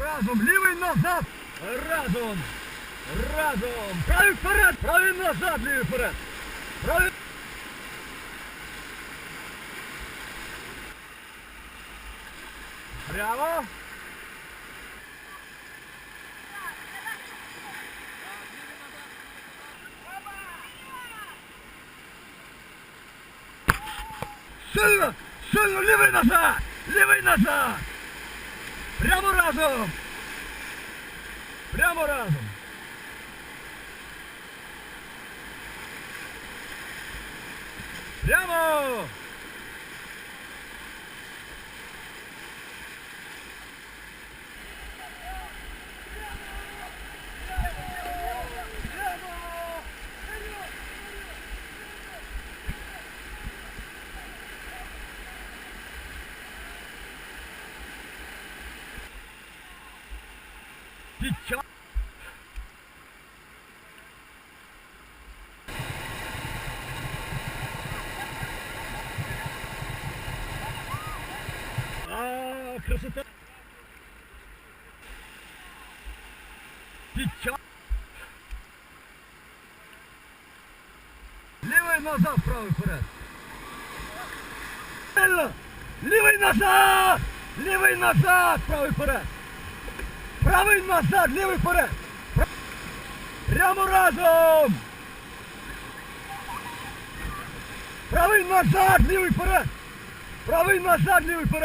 Разом, лівий назад. Разом. Разом. Правий вперед, правий назад, лівий вперед. Правий. Прямо. Сильно, сильно, лівий назад, лівий назад. Прямо разом. Прямо разом. Прямо. Сейчас. А, красота. Сейчас. Левый назад, правый вперед. Левый назад! Левый назад, правый вперед. Правий назад, лівий вперед. Пра- Прямо разом. Правий назад, лівий вперед. Правий назад, лівий вперед.